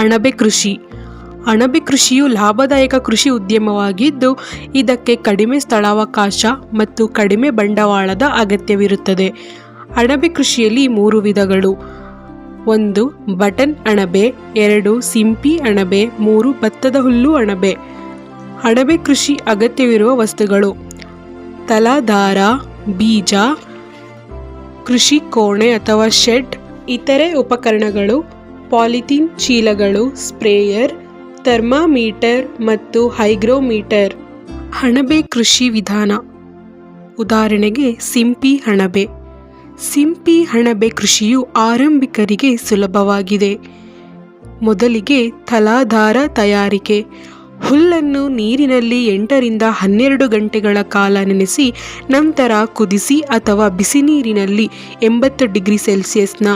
ಅಣಬೆ ಕೃಷಿ. ಅಣಬೆ ಕೃಷಿಯು ಲಾಭದಾಯಕ ಕೃಷಿ ಉದ್ಯಮವಾಗಿದ್ದು, ಇದಕ್ಕೆ ಕಡಿಮೆ ಸ್ಥಳಾವಕಾಶ ಮತ್ತು ಕಡಿಮೆ ಬಂಡವಾಳದ ಅಗತ್ಯವಿರುತ್ತದೆ. ಅಣಬೆ ಕೃಷಿಯಲ್ಲಿ ಮೂರು ವಿಧಗಳು. ಒಂದು, ಬಟನ್ ಅಣಬೆ, ಎರಡು, ಸಿಂಪಿ ಅಣಬೆ, ಮೂರು, ಭತ್ತದ ಹುಲ್ಲು ಅಣಬೆ. ಅಣಬೆ ಕೃಷಿ ಅಗತ್ಯವಿರುವ ವಸ್ತುಗಳು. ತಲಾಧಾರ ಬೀಜ, ಕೃಷಿ ಕೋಣೆ ಅಥವಾ ಶೆಡ್, ಇತರೆ ಉಪಕರಣಗಳು. ಪಾಲಿಥೀನ್ ಚೀಲಗಳು, ಸ್ಪ್ರೇಯರ್, ಥರ್ಮಾಮೀಟರ್ ಮತ್ತು ಹೈಗ್ರೋಮೀಟರ್. ಹಣಬೆ ಕೃಷಿ ವಿಧಾನ. ಉದಾಹರಣೆಗೆ, ಸಿಂಪಿ ಹಣಬೆ. ಸಿಂಪಿ ಹಣಬೆ ಕೃಷಿಯು ಆರಂಭಿಕರಿಗೆ ಸುಲಭವಾಗಿದೆ. ಮೊದಲಿಗೆ ತಲಾಧಾರ ತಯಾರಿಕೆ. ಹುಲ್ಲನ್ನು ನೀರಿನಲ್ಲಿ ಎಂಟರಿಂದ ಹನ್ನೆರಡು ಗಂಟೆಗಳ ಕಾಲ ನೆನೆಸಿ ನಂತರ ಕುದಿಸಿ ಅಥವಾ ಬಿಸಿ ನೀರಿನಲ್ಲಿ ಎಂಬತ್ತು ಡಿಗ್ರಿ ಸೆಲ್ಸಿಯಸ್ನ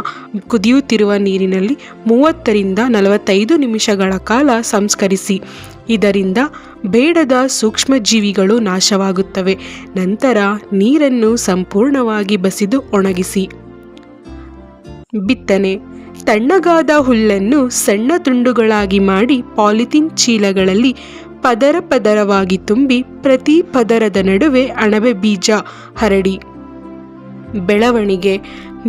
ಕುದಿಯುತ್ತಿರುವ ನೀರಿನಲ್ಲಿ ಮೂವತ್ತರಿಂದ ನಲವತ್ತೈದು ನಿಮಿಷಗಳ ಕಾಲ ಸಂಸ್ಕರಿಸಿ. ಇದರಿಂದ ಬೇಡದ ಸೂಕ್ಷ್ಮಜೀವಿಗಳು ನಾಶವಾಗುತ್ತವೆ. ನಂತರ ನೀರನ್ನು ಸಂಪೂರ್ಣವಾಗಿ ಬಸಿದು ಒಣಗಿಸಿ. ಬಿತ್ತನೆ ತಣ್ಣಗಾದ ಹುಲ್ಲನ್ನು ಸಣ್ಣ ತುಂಡುಗಳಾಗಿ ಮಾಡಿ ಪಾಲಿಥೀನ್ ಚೀಲಗಳಲ್ಲಿ ಪದರ ಪದರವಾಗಿ ತುಂಬಿ ಪ್ರತಿ ಪದರದ ನಡುವೆ ಅಣಬೆ ಬೀಜ ಹರಡಿ. ಬೆಳವಣಿಗೆ.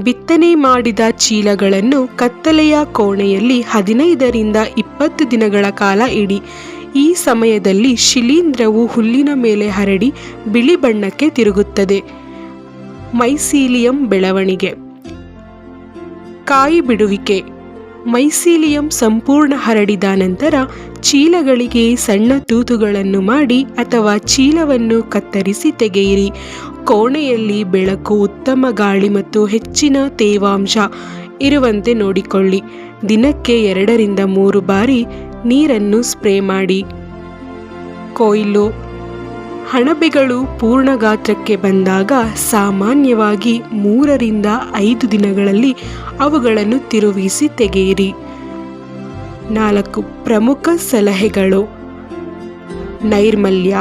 ಬಿತ್ತನೆ ಮಾಡಿದ ಚೀಲಗಳನ್ನು ಕತ್ತಲೆಯ ಕೋಣೆಯಲ್ಲಿ ಹದಿನೈದರಿಂದ ಇಪ್ಪತ್ತು ದಿನಗಳ ಕಾಲ ಇಡಿ. ಈ ಸಮಯದಲ್ಲಿ ಶಿಲೀಂಧ್ರವು ಹುಲ್ಲಿನ ಮೇಲೆ ಹರಡಿ ಬಿಳಿ ಬಣ್ಣಕ್ಕೆ ತಿರುಗುತ್ತದೆ. ಮೈಸೀಲಿಯಂ ಬೆಳವಣಿಗೆ. ಕಾಯಿ ಬಿಡುವಿಕೆ ಮೈಸೀಲಿಯಂ ಸಂಪೂರ್ಣ ಹರಡಿದ ನಂತರ ಚೀಲಗಳಿಗೆ ಸಣ್ಣ ತೂತುಗಳನ್ನು ಮಾಡಿ ಅಥವಾ ಚೀಲವನ್ನು ಕತ್ತರಿಸಿ ತೆಗೆಯಿರಿ. ಕೋಣೆಯಲ್ಲಿ ಬೆಳಕು ಉತ್ತಮ ಗಾಳಿ ಮತ್ತು ಹೆಚ್ಚಿನ ತೇವಾಂಶ ಇರುವಂತೆ ನೋಡಿಕೊಳ್ಳಿ. ದಿನಕ್ಕೆ ಎರಡರಿಂದ ಮೂರು ಬಾರಿ ನೀರನ್ನು ಸ್ಪ್ರೇ ಮಾಡಿ. ಕೊಯ್ಲು ಅಣಬೆಗಳು ಪೂರ್ಣ ಗಾತ್ರಕ್ಕೆ ಬಂದಾಗ ಸಾಮಾನ್ಯವಾಗಿ ಮೂರರಿಂದ ಐದು ದಿನಗಳಲ್ಲಿ ಅವುಗಳನ್ನು ತಿರುಗಿಸಿ ತೆಗೆಯಿರಿ. ನಾಲ್ಕು ಪ್ರಮುಖ ಸಲಹೆಗಳು. ನೈರ್ಮಲ್ಯ,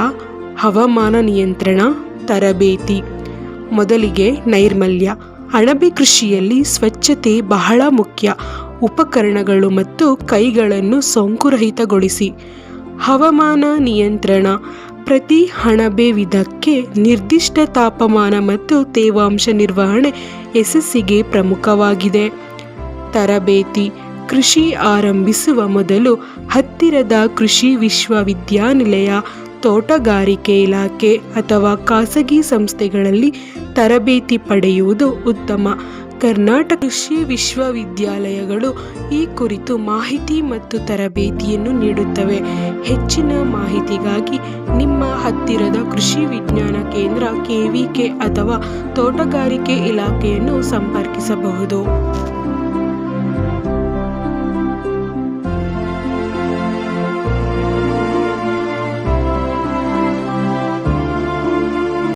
ಹವಾಮಾನ ನಿಯಂತ್ರಣ, ತರಬೇತಿ. ಮೊದಲಿಗೆ ನೈರ್ಮಲ್ಯ, ಅಣಬೆ ಕೃಷಿಯಲ್ಲಿ ಸ್ವಚ್ಛತೆ ಬಹಳ ಮುಖ್ಯ. ಉಪಕರಣಗಳು ಮತ್ತು ಕೈಗಳನ್ನು ಸೋಂಕುರಹಿತಗೊಳಿಸಿ. ಹವಾಮಾನ ನಿಯಂತ್ರಣ ಪ್ರತಿ ಹಣಬೆ ವಿಧಕ್ಕೆ ನಿರ್ದಿಷ್ಟ ತಾಪಮಾನ ಮತ್ತು ತೇವಾಂಶ ನಿರ್ವಹಣೆ ಯಶಸ್ಸಿಗೆ ಪ್ರಮುಖವಾಗಿದೆ. ತರಬೇತಿ, ಕೃಷಿ ಆರಂಭಿಸುವ ಮೊದಲು ಹತ್ತಿರದ ಕೃಷಿ ವಿಶ್ವವಿದ್ಯಾನಿಲಯ, ತೋಟಗಾರಿಕೆ ಇಲಾಖೆ ಅಥವಾ ಖಾಸಗಿ ಸಂಸ್ಥೆಗಳಲ್ಲಿ ತರಬೇತಿ ಪಡೆಯುವುದು ಉತ್ತಮ. ಕರ್ನಾಟಕ ಕೃಷಿ ವಿಶ್ವವಿದ್ಯಾಲಯಗಳು ಈ ಕುರಿತು ಮಾಹಿತಿ ಮತ್ತು ತರಬೇತಿಯನ್ನು ನೀಡುತ್ತವೆ. ಹೆಚ್ಚಿನ ಮಾಹಿತಿಗಾಗಿ ನಿಮ್ಮ ಹತ್ತಿರದ ಕೃಷಿ ವಿಜ್ಞಾನ ಕೇಂದ್ರ ಕೆವಿಕೆ ಅಥವಾ ತೋಟಗಾರಿಕೆ ಇಲಾಖೆಯನ್ನು ಸಂಪರ್ಕಿಸಬಹುದು.